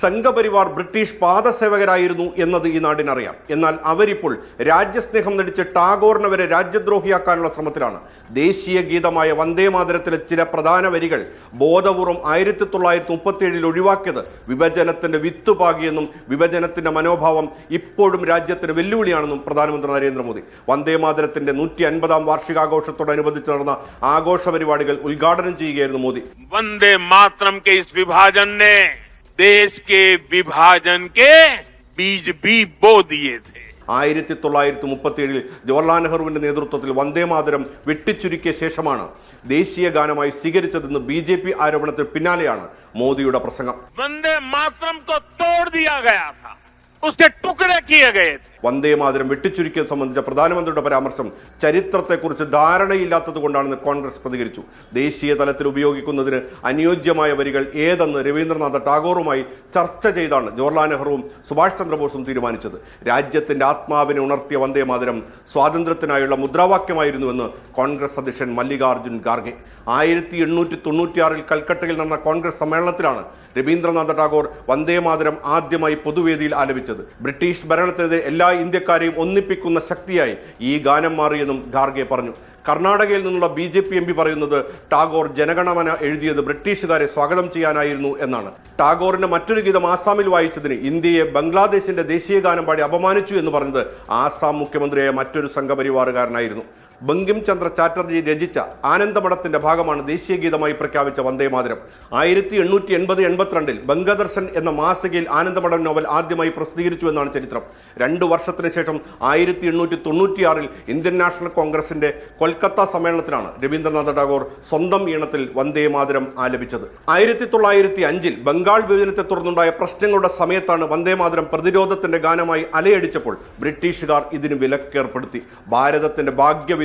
Sangh Parivar British പാദസേവകരായിരുന്നു എന്നത് ഈ നാടിനറിയാം. എന്നാൽ അവരിപ്പോൾ രാജ്യസ്നേഹം നടിച്ച് ടാഗോറിനെ വരെ രാജ്യദ്രോഹിയാക്കാനുള്ള ശ്രമത്തിലാണ്. ദേശീയ ഗീതമായ വന്ദേമാതരത്തിലെ ചില പ്രധാന വരികൾ ബോധപൂർവം ആയിരത്തി തൊള്ളായിരത്തി മുപ്പത്തിയേഴിൽ ഒഴിവാക്കിയത് വിഭജനത്തിന്റെ വിത്തുപാകിയെന്നും വിഭജനത്തിന്റെ മനോഭാവം ഇപ്പോഴും രാജ്യത്തിന് വെല്ലുവിളിയാണെന്നും പ്രധാനമന്ത്രി നരേന്ദ്രമോദി. വന്ദേമാതരത്തിന്റെ നൂറ്റി അൻപതാം വാർഷികാഘോഷത്തോടനുബന്ധിച്ച് നടന്ന ആഘോഷ പരിപാടികൾ ഉദ്ഘാടനം ചെയ്യുകയായിരുന്നു മോദി. വന്ദേ മാത്രം വിഭാജനെ देश के विभाजन के बीज भी बो दिए थे ആയിരത്തി തൊള്ളായിരത്തി മുപ്പത്തിയേഴിൽ ജവഹർലാൽ നെഹ്റുവിന്റെ നേതൃത്വത്തിൽ വന്ദേമാതരം വെട്ടിച്ചുരുക്കിയ ശേഷമാണ് ദേശീയ ഗാനമായി സ്വീകരിച്ചതെന്ന് ബി ജെ പി ആരോപണത്തിന് പിന്നാലെയാണ് മോദിയുടെ പ്രസംഗം वंदे मातरम വന്ദേ മാതരം വെട്ടിച്ചുരുക്കിയത് സംബന്ധിച്ച പ്രധാനമന്ത്രിയുടെ പരാമർശം ചരിത്രത്തെക്കുറിച്ച് ധാരണയില്ലാത്തത് കൊണ്ടാണെന്ന് കോൺഗ്രസ് പ്രതികരിച്ചു. ദേശീയ തലത്തിൽ ഉപയോഗിക്കുന്നതിന് അനുയോജ്യമായ വരികൾ ഏതെന്ന് രവീന്ദ്രനാഥ ടാഗോറുമായി ചർച്ച ചെയ്താണ് ജവഹർലാൽ നെഹ്റുവും സുഭാഷ് ചന്ദ്രബോസും തീരുമാനിച്ചത്. രാജ്യത്തിന്റെ ആത്മാവിനെ ഉണർത്തിയ വന്ദേ മാതരം സ്വാതന്ത്ര്യത്തിനായുള്ള മുദ്രാവാക്യമായിരുന്നുവെന്ന് കോൺഗ്രസ് അധ്യക്ഷൻ മല്ലികാർജുൻ ഖാർഗെ. ആയിരത്തി എണ്ണൂറ്റി തൊണ്ണൂറ്റിയാറിൽ കൽക്കട്ടയിൽ നടന്ന കോൺഗ്രസ് സമ്മേളനത്തിലാണ് രവീന്ദ്രനാഥ ടാഗോർ വന്ദേ മാതരം ആദ്യമായി പൊതുവേദിയിൽ ആലപിച്ചത്. ബ്രിട്ടീഷ് ഭരണത്തിനെതിരെ എല്ലാ ഇന്ത്യക്കാരെയും ഒന്നിപ്പിക്കുന്ന ശക്തിയായി ഈ ഗാനം മാറിയെന്നും ഖാർഗെ പറഞ്ഞു. കർണാടകയിൽ നിന്നുള്ള B J P M P പറയുന്നത് ടാഗോർ ജനഗണമന എഴുതിയത് ബ്രിട്ടീഷുകാരെ സ്വാഗതം ചെയ്യാനായിരുന്നു എന്നാണ്. ടാഗോറിന്റെ മറ്റൊരു ഗീതം ആസാമിൽ വായിച്ചതിന് ഇന്ത്യയെ ബംഗ്ലാദേശിന്റെ ദേശീയ ഗാനം പാടി അപമാനിച്ചു എന്ന് പറഞ്ഞത് ആസാം മുഖ്യമന്ത്രിയായ മറ്റൊരു സംഘപരിവാറുകാരനായിരുന്നു. ബങ്കിം ചന്ദ്ര ചാറ്റർജി രചിച്ച ആനന്ദമഠത്തിന്റെ ഭാഗമാണ് ദേശീയ ഗീതമായി പ്രഖ്യാപിച്ച വന്ദേമാതരം. ആയിരത്തി എണ്ണൂറ്റി എൺപത് എൺപത്തിരണ്ടിൽ ബംഗദർശൻ എന്ന മാസികയിൽ ആനന്ദമഠം നോവൽ ആദ്യമായി പ്രസിദ്ധീകരിച്ചു എന്നാണ് ചരിത്രം. രണ്ടു വർഷത്തിന് ശേഷം ആയിരത്തി എണ്ണൂറ്റി തൊണ്ണൂറ്റിയാറിൽ ഇന്ത്യൻ നാഷണൽ കോൺഗ്രസിന്റെ കൊൽക്കത്ത സമ്മേളനത്തിലാണ് രവീന്ദ്രനാഥ ടാഗോർ സ്വന്തം ഈണത്തിൽ വന്ദേ വന്ദേമാതരം ആലപിച്ചത്. ആയിരത്തി തൊള്ളായിരത്തി അഞ്ചിൽ ബംഗാൾ വിഭജനത്തെ തുടർന്നുണ്ടായ പ്രശ്നങ്ങളുടെ സമയത്താണ് വന്ദേ വന്ദേമാതരം പ്രതിരോധത്തിന്റെ ഗാനമായി അലയടിച്ചപ്പോൾ ബ്രിട്ടീഷുകാർ ഇതിന് വിലക്കേർപ്പെടുത്തി. ഭാരതത്തിന്റെ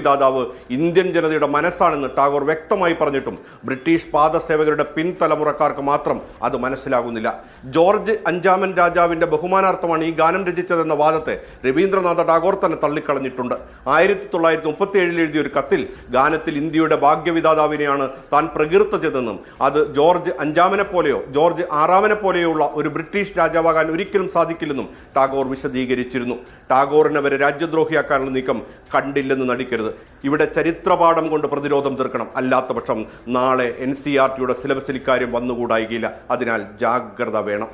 ഭാഗ്യവിദാതാവ് ഇന്ത്യൻ ജനതയുടെ മനസ്സാണെന്ന് ടാഗോർ വ്യക്തമായി പറഞ്ഞിട്ടും ബ്രിട്ടീഷ് പാദസേവകരുടെ പിൻതലമുറക്കാർക്ക് മാത്രം അത് മനസ്സിലാകുന്നില്ല. ജോർജ് അഞ്ചാമൻ രാജാവിന്റെ ബഹുമാനാർത്ഥമാണ് ഈ ഗാനം രചിച്ചതെന്ന വാദത്തെ രവീന്ദ്രനാഥ ടാഗോർ തന്നെ തള്ളിക്കളഞ്ഞിട്ടുണ്ട്. ആയിരത്തി തൊള്ളായിരത്തി മുപ്പത്തി ഏഴിൽ എഴുതിയ ഒരു കത്തിൽ ഗാനത്തിൽ ഇന്ത്യയുടെ ഭാഗ്യവിതാതാവിനെയാണ് താൻ പ്രകീർത്തിച്ചതെന്നും അത് ജോർജ് അഞ്ചാമനെ പോലെയോ ജോർജ് ആറാമനെ പോലെയോ ഉള്ള ഒരു ബ്രിട്ടീഷ് രാജാവാകാൻ ഒരിക്കലും സാധിക്കില്ലെന്നും ടാഗോർ വിശദീകരിച്ചിരുന്നു. ടാഗോറിനെ വരെ രാജ്യദ്രോഹിയാക്കാനുള്ള നീക്കം കണ്ടില്ലെന്ന് നടിക്കരുത്. ഇവിടെ ചരിത്രപാഠം കൊണ്ട് പ്രതിരോധം തീർക്കണം. അല്ലാത്ത പക്ഷം നാളെ എൻ സി ആർ ടിയുടെ സിലബസിൽ ഇക്കാര്യം വന്നുകൂടായികയില്ല. അതിനാൽ ജാഗ്രത വേണം.